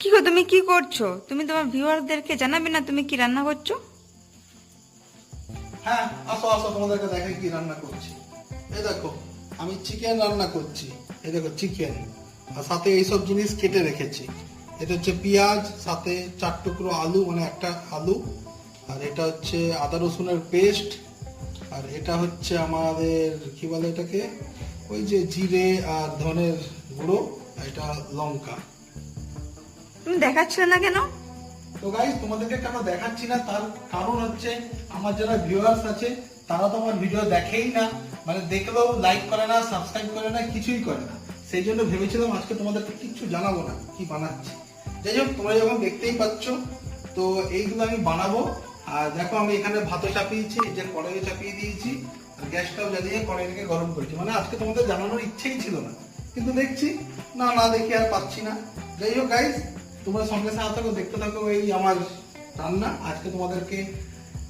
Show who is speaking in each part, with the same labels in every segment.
Speaker 1: কি গো, তুমি কি করছ? তুমি তোমার ভিউয়ারদেরকে জানাবে না তুমি কি রান্না করছ?
Speaker 2: হ্যাঁ আসো আসো, তোমাদেরকে দেখাই কি রান্না করছি। এই দেখো, আমি চিকেন রান্না করছি। এই দেখো চিকেন আর সাথে এইসব জিনিস কেটে রেখেছি। এটা হচ্ছে পেঁয়াজ, সাথে চার টুকরো আলু মানে একটা আলু। আর এটা হচ্ছে আদা রসুনের পেস্ট। আর এটা হচ্ছে আমাদের, কি বলে এটাকে? ওই যে জিরে আর ধনের গুঁড়ো এটা লঙ্কা।
Speaker 1: তুমি দেখাচ্ছিলে না কেন?
Speaker 2: তো গাইজ তোমাদেরকে কেন দেখাচ্ছি না? তার কারণ হচ্ছে আমার যারা ভিউয়ার্স আছে, তারা তো আমার ভিডিও দেখেই না। মানে দেখলেও লাইক করে না সাবস্ক্রাইব করে না, কিছুই করে না। সেই জন্য ভেবেছিলাম আজকে তোমাদেরকে কিচ্ছু জানাব না, কি বানাচ্ছি। যাই হোক, তোমরা যখন দেখতেই পাচ্ছ, তো এইগুলো আমি বানাবো। আর দেখো, আমি এখানে ভাতও চাপিয়েছি যে কড়াইও চাপিয়ে দিয়েছি, আর গ্যাসটাও জ্বালিয়ে কড়াইটাকে গরম করেছি। মানে আজকে তোমাদের জানানোর ইচ্ছেই ছিল না। কিন্তু দেখছি, না না দেখি আর পাচ্ছি না। যাই হোক গাইজ তোমরা সঙ্গে সাথে থাকো, দেখতে থাকো এই আমার রান্না। আজকে তোমাদেরকে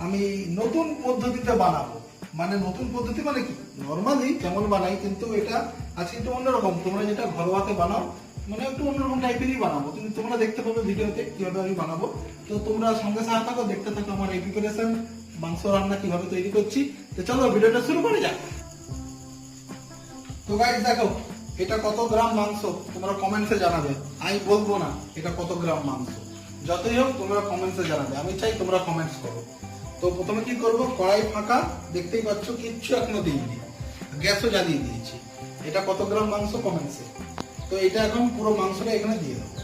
Speaker 2: আমি নতুন পদ্ধতিতে বানাবো। মানে নতুন পদ্ধতি মানে কি? নর্মালি যেমন বানাই, কিন্তু এটা আজকে একটু অন্যরকম। তোমরা যেটা ঘরোয়াতে বানাও মানে একটু অন্যরকম টাইপেরই বানাবো। কিন্তু তোমরা দেখতে পাবে ভিডিওতে কীভাবে আমি বানাবো। তো তোমরা সঙ্গে সাথে থাকো, দেখতে থাকো আমার এই প্রিপারেশন মাংস রান্না কীভাবে তৈরি করছি। তো চলো, ভিডিওটা শুরু করে যাক। তো গাইস দেখো এটা কত গ্রাম মাংস? তোমরা কমেন্টসে জানাবে। আমি বলব না এটা কত গ্রাম মাংস। যতই হোক, তোমরা কমেন্টসে জানাবে। আমি চাই তোমরা কমেন্টস করো। তো প্রথমে কি করব? কড়াই ফাঁকা, দেখতেই পাচ্ছ কিচ্ছু এখনও দিইনি। গ্যাসও জ্বালিয়ে দিয়েছি। এটা কত গ্রাম মাংস? কমেন্টসে তো এটা এখন পুরো মাংসটা এখানে দিয়ে দেবো।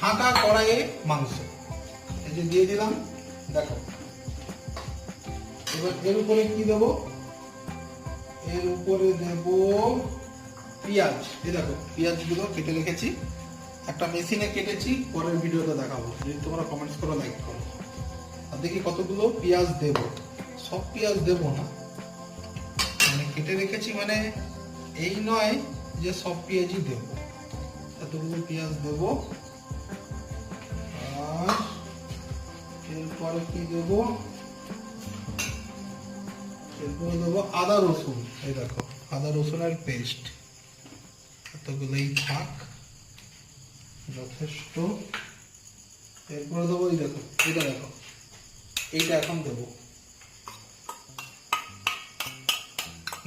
Speaker 2: ফাঁকা কড়াইয়ে মাংস। এই যে দিয়ে দিলাম। দেখো। এবার এর উপরে কি দেবো? এর উপরে দেব পেঁয়াজ। এই দেখো পেঁয়াজগুলো কেটে রেখেছি। একটা মেশিনে কেটেছি, পরের ভিডিওতে দেখাবো। যদি তোমরা কমেন্টস করো লাইক করো। আর দেখি কতগুলো পেঁয়াজ দেব। সব পেঁয়াজ দেব না। মানে কেটে রেখেছি মানে এই নয় যে সব পেঁয়াজই দেব। এতগুলো পেঁয়াজ দেব। আর এরপরে কি দেবো? এরপরে দেবো আদা রসুন। এই দেখো, আদা পেস্ট এতগুলোই থাক, যথেষ্ট। এরপরে দেবো এই দেখো, এটা দেখো, এইটা এখন দেবো।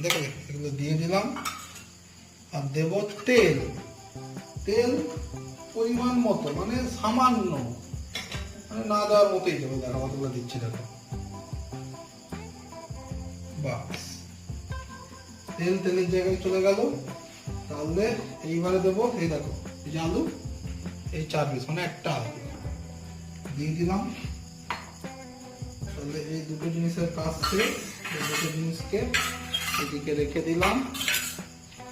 Speaker 2: দেখো, এগুলো দিয়ে দিলাম। আর দেব তেল। তেল পরিমাণ মতো মানে সামান্য। মানে না দেওয়ার মতোই দেবো, দেখো কতগুলো দিচ্ছি, দেখো। বাস। তেল তেলের জায়গায় চলে গেল। তাহলে এইবারে দেবো, এই দেখো, এই যে আলু, এই চার পিস মানে একটা আলু। দিয়ে দিলাম। তাহলে এই দুটো জিনিসের কাজ এই দুটো জিনিসকে এদিকে রেখে দিলাম।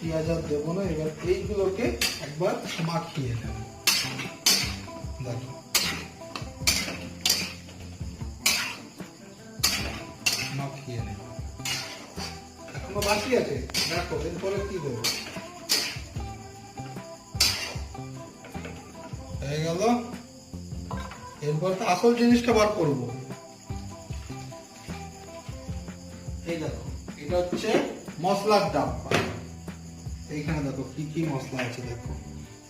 Speaker 2: পেঁয়াজ আর দেবো না, এবার এইগুলোকে একবার মাখিয়ে নেব। দেখো। মাখিয়ে নেব। বাকি আছে। দেখো এরপরে কি হয়ে গেল। এরপর তো আসল জিনিসটা বার করব। এটা হচ্ছে মশলার ডাব্বা এইখানে দেখো কি কি মশলা আছে, দেখো।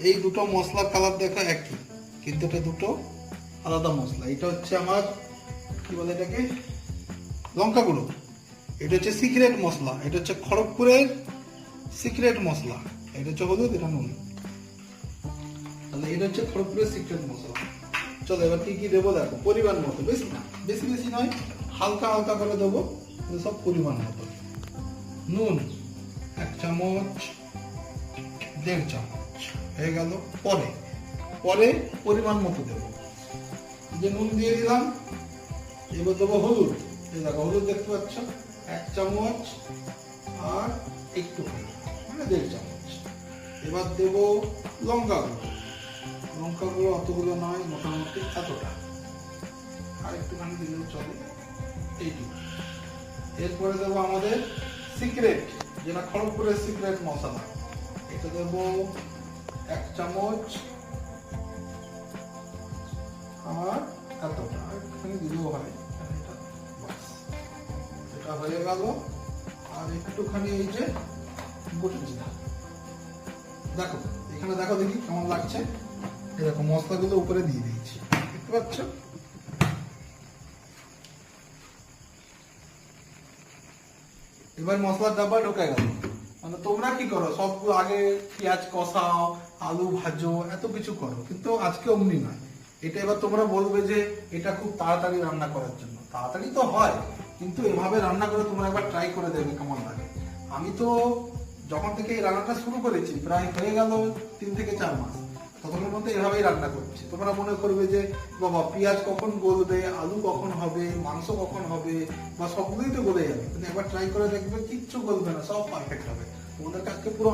Speaker 2: এই দুটো মশলার কালার দেখো একই, কিন্তু এটা দুটো আলাদা মশলা। এটা হচ্ছে আমার, কি বলে এটাকে? লঙ্কা গুঁড়ো এটা হচ্ছে সিক্রেট মশলা, এটা হচ্ছে খড়গপুরের সিক্রেট মশলা, এটা হচ্ছে হলুদ, এটা নুন। তাহলে এটা হচ্ছে খড়গপুরের সিক্রেট মশলা। চলো, এবার কি কি দেবো দেখো? পরিমাণ মতো, বেশি না, বেশি বেশি নয়, হালকা হালকা করে দেবো সব পরিমাণ মতো। নুন, এক চামচ, দেড় চামচ, হয়ে গেল পরে। পরে পরিমাণ মতো দেবো। যে নুন দিয়ে দিলাম, এবার দেবো হলুদ। এই দেখো, হলুদ দেখতে পাচ্ছ? এক চামচ আর একটু মানে দেড় চামচ। এবার দেব লঙ্কা গুঁড়ো লঙ্কা গুঁড়ো অতগুলো নয়, মোটামুটি এতটা। আর একটুখানি দিলেও চলে এইটুকু। এরপরে দেবো আমাদের সিক্রেট, যেটা খড়গপুরের সিক্রেট মশলা। এটা দেবো এক চামচ আর এতটা। একটুখানি দিলেও হয়। এটা হয়ে গেল। আর একটুখানি এই যে দেখো, এখানে দেখো দেখি কেমন লাগছে। মশলাগুলো উপরে দিয়ে দিয়েছি। দেখতে পাচ্ছ? এবার মশলার ডাব্বা ঢোকে গেল। মানে তোমরা কি করো? সব আগে পেঁয়াজ কষাও আলু ভাজো, এত কিছু করো। কিন্তু আজকে অমনি নয়। এটা এবার তোমরা বলবে যে এটা খুব তাড়াতাড়ি রান্না করার জন্য। তাড়াতাড়ি তো হয়। কিন্তু এভাবে রান্না করে তোমরা একবার ট্রাই করে দেবে কেমন লাগে। আমি তো যখন থেকে এই রান্নাটা শুরু করেছি, প্রায় হয়ে গেল তিন থেকে চার মাস, ততক্ষণের মধ্যে এভাবেই রান্না করছি। তোমরা মনে করবে যে, বাবা, পেঁয়াজ কখন গলবে, আলু কখন হবে, মাংস কখন হবে, বা সবগুলোই তো গলে যাবে। কিন্তু একবার ট্রাই করে দেখবে কিচ্ছু গলবে না, সব পারফেক্ট হবে। তোমাদের কাছে পুরো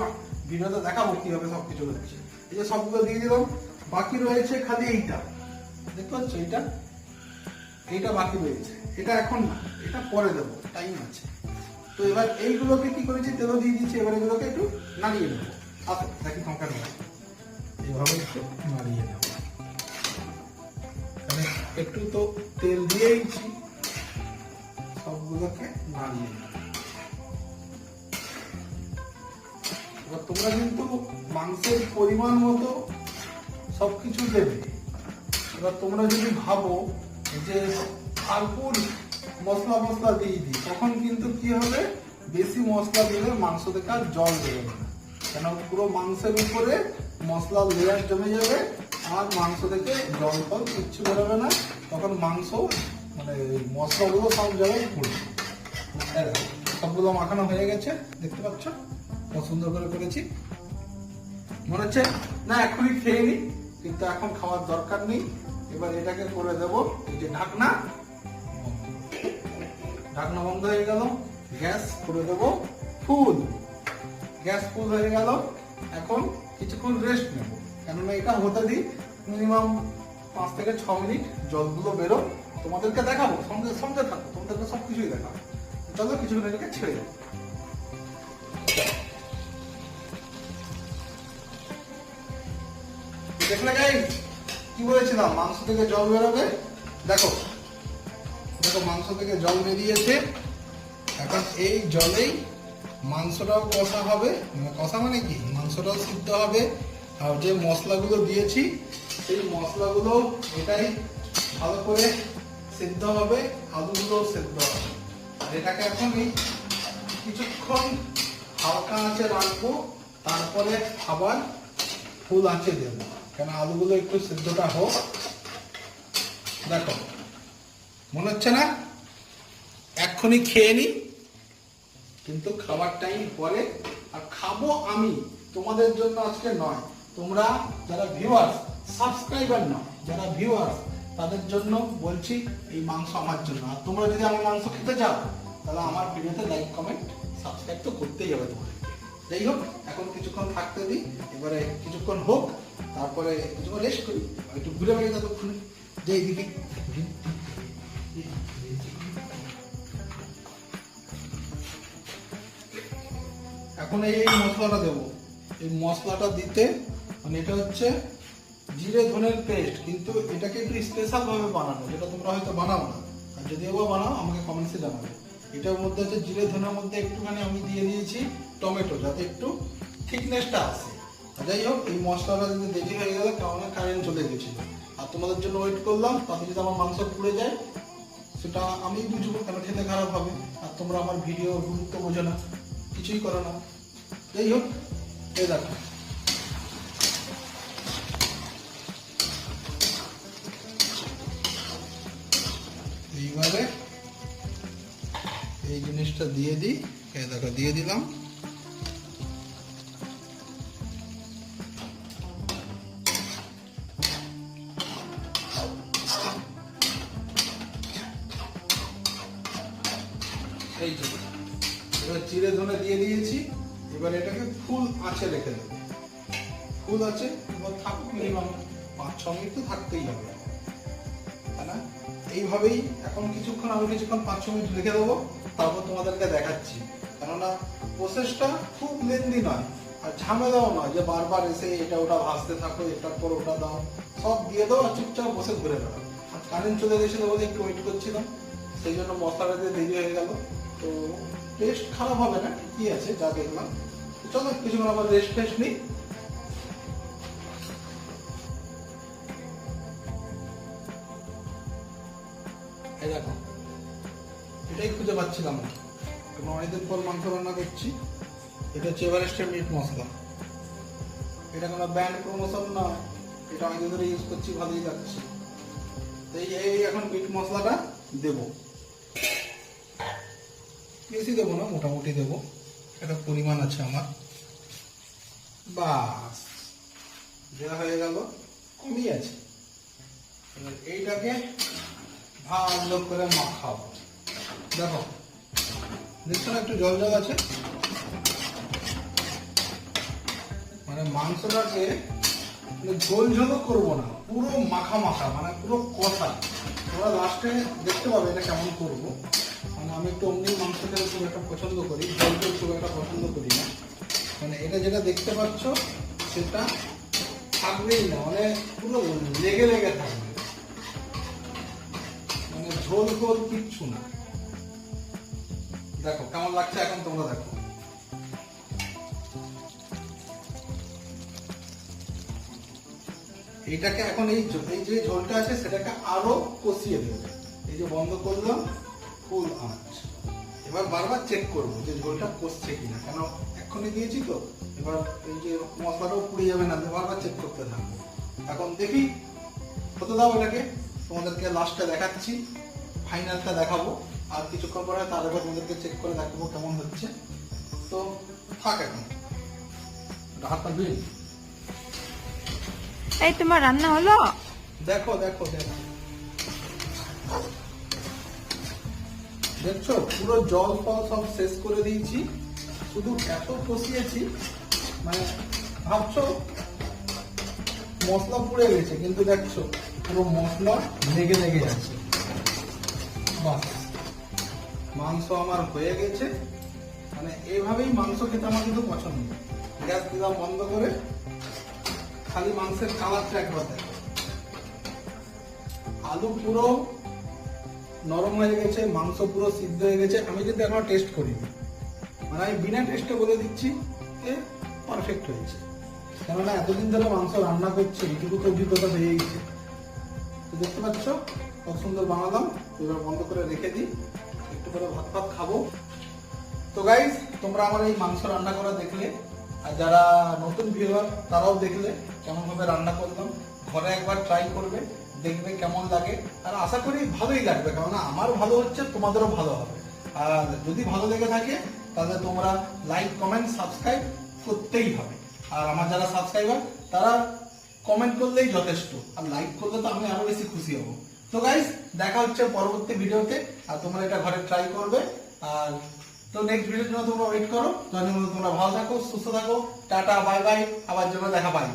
Speaker 2: ভিডিওতে দেখাবো কীভাবে সবকিছু হচ্ছে। এই যে সবগুলো দিয়ে দিলাম, বাকি রয়েছে খালি এইটা। দেখতে পাচ্ছ এইটা? এইটা বাকি রয়েছে। এটা এখন না, এটা পরে দেবো টাইম আছে। তো এবার এইগুলোকে কি করেছি, তেলও দিয়ে দিচ্ছি এবার এগুলোকে একটু নাড়িয়ে নেব। আসো, দেখি টঙ্কা নেব এইভাবে একটু নাড়িয়ে নেব। একটু তো তেল দিয়েইছি সবগুলোকে নাড়িয়ে নেব। তোমরা কিন্তু মাংসের পরিমাণ মতো সবকিছু দেবে। এবার তোমরা যদি ভাবো যে আলপুর মশলা মশলা দিয়ে দিই, তখন কিন্তু কি হবে? বেশি মশলা দিলে মাংস থেকে আর জল দেবে না। কেন? পুরো মাংসের উপরে মশলা লেয়ার জমে যাবে আর মাংস থেকে জল ফল কিচ্ছু বেরোবে না। তখন মাংস মানে মশলাগুলো সব জায়গায় পড়বে সবগুলো মাখানো হয়ে গেছে, দেখতে পাচ্ছ? কত সুন্দর করে করেছি। মনে হচ্ছে, না, এখনই খেয়ে নি, কিন্তু এখন খাওয়ার দরকার নেই। এবার এটাকে করে দেব যে ঢাকনা। ঢাকনা বন্ধ হয়ে গেল, গ্যাস করে দেব ফুল। গ্যাস ফুল হয়ে গেল, এখন কিছুক্ষণ রেস্ট নেব। কেননা এটা হতে দিই মিনিমাম পাঁচ থেকে ছ মিনিট জলগুলো বেরো। তোমাদেরকে দেখাবো, সঙ্গে সঙ্গে থাকো, তোমাদেরকে সব কিছুই দেখাবো। চলো কিছুক্ষণ এটাকে ছেড়ে যাব দেখলে গাই কি বলেছিলাম মাংস থেকে জল বেরোবে? দেখো দেখো, মাংস থেকে জল বেরিয়েছে। এখন এই জলেই মাংসটাও কষা হবে। মানে কষা মানে কি? মাংসটাও সিদ্ধ হবে। আর যে মশলাগুলো দিয়েছি, সেই মশলাগুলো এটাই ভালো করে সিদ্ধ হবে আলুগুলো সিদ্ধ হবে। আর এটাকে এখন এই কিছুক্ষণ হালকা আঁচে রাখব, তারপরে আবার ফুল আঁচে দেবো। কেন আলুগুলো একটু সিদ্ধটা হোক। দেখো, মনে হচ্ছে না? এক্ষুনি খেয়ে নি। কিন্তু খাবার টাইম পরে। আর খাব আমি, তোমাদের জন্য আজকে নয়। তোমরা যারা ভিউয়ার্স সাবস্ক্রাইবার নয়, যারা ভিউয়ার্স তাদের জন্য বলছি এই মাংস আমার জন্য। আর তোমরা যদি আমার মাংস খেতে চাও, তাহলে আমার ভিডিওতে লাইক কমেন্ট সাবস্ক্রাইব তো করতেই হবে তোমাদের। যাই হোক, এখন কিছুক্ষণ থাকতে দিই। এবারে কিছুক্ষণ হোক। তারপরে কিছুক্ষণ রেস্ট করি। একটু ঘুরে বেড়ে ততক্ষণে। যে এইদিকে। এখন এই মশলাটা দেবো। এই মশলাটা দিতে মানে এটা হচ্ছে জিরে ধনের পেস্ট, কিন্তু এটাকে একটু স্পেশাল ভাবে বানানো, যেটা তোমরা হয়তো বানাও না। আর যদি এবার বানাও, আমাকে কমেন্টসে জানাবে। এটার মধ্যে হচ্ছে জিরে ধনের মধ্যে একটুখানি আমি দিয়ে দিয়েছি টমেটো, যাতে একটু থিকনেসটা আসে। যাই হোক, এই মশলাটা যদি দেরি হয়ে গেলে কারণ কারেন্ট চলে গেছিল আর তোমাদের জন্য ওয়েট করলাম তাতে যদি আমার মাংস পুড়ে যায়। সেটা আমি বুঝব কেন খেতে খারাপ হবে। আর তোমরা আমার ভিডিও গুরুত্ব বোঝো না, কিছুই করো না। যাই হোক, এই দেখো। এইবারে এই জিনিসটা দিয়ে দিই। দেখো, দিয়ে দিলাম। এবার এটাকে ফুল আছে রেখে দেবো ফুল আছে, এবার থাকুক মিনিমাম পাঁচ ছ মিনিট তো থাকতেই হবে। তাই না? এইভাবেই এখন কিছুক্ষণ আমি কিছুক্ষণ, পাঁচ ছ মিনিট রেখে দেবো, তারপর তোমাদেরকে দেখাচ্ছি। কেননা প্রসেসটা খুব লেন্দি নয়, আর ঝামেলাও নয় যে বারবার এসে এটা ওটা ভাজতে থাকো, এটার পর ওটা দাও। সব দিয়ে দাও আর চুপচাপ বসে ঘুরে বেড়াও। কারেন্ট চলে গেছিল বলে একটু ওয়েট করছিলাম, সেই জন্য মশলাটা দিয়ে দেরি হয়ে গেল। তো টেস্ট খারাপ হবে না ঠিকই আছে, যা দেখলাম। চলো, কিছুক্ষণ আবার রেস্ট ফেস্ট নিই। দেখো, এটাই খুঁজে পাচ্ছিলাম না কারণ অনেকদিন পর মাংস রান্না করছি। এটা হচ্ছে এভারেস্টের মিট মশলা। এটা কোনো ব্যান্ড প্রমোশন না। এটা অনেকদিন ধরে ইউজ করছি, ভালোই যাচ্ছে। তো এই এখন মিট মশলাটা দেবো। বেশি দেবো না, মোটামুটি দেবো। একটা পরিমাণ আছে আমার। বাস দেওয়া হয়ে গেল, কমই আছে। এবার এইটাকে ভালো করে মাখাবো। দেখো, দেখছ না একটু জল জল আছে? মানে মাংসটাকে মানে ঝোল ঝোলও করব না, পুরো মাখা মাখা মানে পুরো কষা। তোমরা লাস্টে দেখতে পাবে এটা কেমন করব। মানে আমি একটু অমনি মাংস খেতে খুব একটা পছন্দ করি ঝোল খুব একটা পছন্দ করি না। মানে এটা যেটা দেখতে পাচ্ছ, সেটা থাকবেই না মানে পুরো লেগে লেগে থাকবে। মানে ঝোল ঝোল কিচ্ছু না। দেখো কেমন লাগছে এখন তোমরা দেখো। এটাকে এখন এই যে ঝোলটা আছে, সেটাকে আরও কষিয়ে দেবো। এই যে বন্ধ করলাম ফুল আঁচ। এবার বারবার চেক করব যে ঝোলটা কষছে কিনা। কেন এক্ষুনি দিয়েছি তো? এবার এই যে মশলাটাও পুড়ে যাবে না বারবার চেক করতে থাকব। এখন দেখি হতে দাও এটাকে। তোমাদেরকে লাস্টটা দেখাচ্ছি ফাইনালটা দেখাবো। আর কিছুক্ষণ পরে তারপর তোমাদেরকে চেক করে দেখাবো কেমন হচ্ছে। তো থাক এখন। হাতটা
Speaker 1: এই তোমার রান্না হলো?
Speaker 2: দেখো দেখো দেখো। দেখছ? পুরো জল ফল সব শেষ করে দিয়েছি। শুধু এত কষিয়েছি মানে ভাবছ, মশলা পুড়ে গেছে, কিন্তু দেখছ, পুরো মশলা লেগে লেগে যাচ্ছে। মাংস আমার হয়ে গেছে। মানে এইভাবেই মাংস খেতে আমার কিন্তু পছন্দ। গ্যাস দিলাম বন্ধ করে। খালি মাংসের কালারটা একবার দেখো। আলু পুরো নরম হয়ে গেছে, মাংস পুরো সিদ্ধ হয়ে গেছে। আমি কিন্তু এখনও টেস্ট করিনি। মানে আমি বিনা টেস্টে বলে দিচ্ছি যে পারফেক্ট হয়েছে। কেননা এতদিন ধরে মাংস রান্না করছি, এইটুকু তো অভিজ্ঞতা হয়ে গেছে। তো দেখতে পাচ্ছ, কত সুন্দর বানালাম। এবার বন্ধ করে রেখে দিই। একটু করে ভাত ভাত খাব। তো গাইজ তোমরা আমার এই মাংস রান্না করা দেখলে, আর যারা নতুন ভিউয়ার তারাও দেখলে কেমনভাবে রান্না করলাম। ঘরে একবার ট্রাই করবে। দেখবে কেমন লাগে। আর আশা করি ভালোই লাগবে কারণ আমার ভালো হচ্ছে, তোমাদেরও ভালো হবে। আর যদি ভালো লেগে থাকে, তাহলে তোমরা লাইক কমেন্ট সাবস্ক্রাইব করতেই হবে। আর আমার যারা সাবস্ক্রাইবার তারা কমেন্ট করলেই যথেষ্ট। আর লাইক করলে তো আমি আরও বেশি খুশি হব। তো গাইস দেখা হচ্ছে পরবর্তী ভিডিওতে আর তোমরা এটা ঘরে ট্রাই করবে। আর তো নেক্সট ভিডিওর জন্য তোমরা ওয়েট করো। তোমরা ভালো থাকো, সুস্থ থাকো। টাটা বাই বাই আবার জন্য দেখা পাই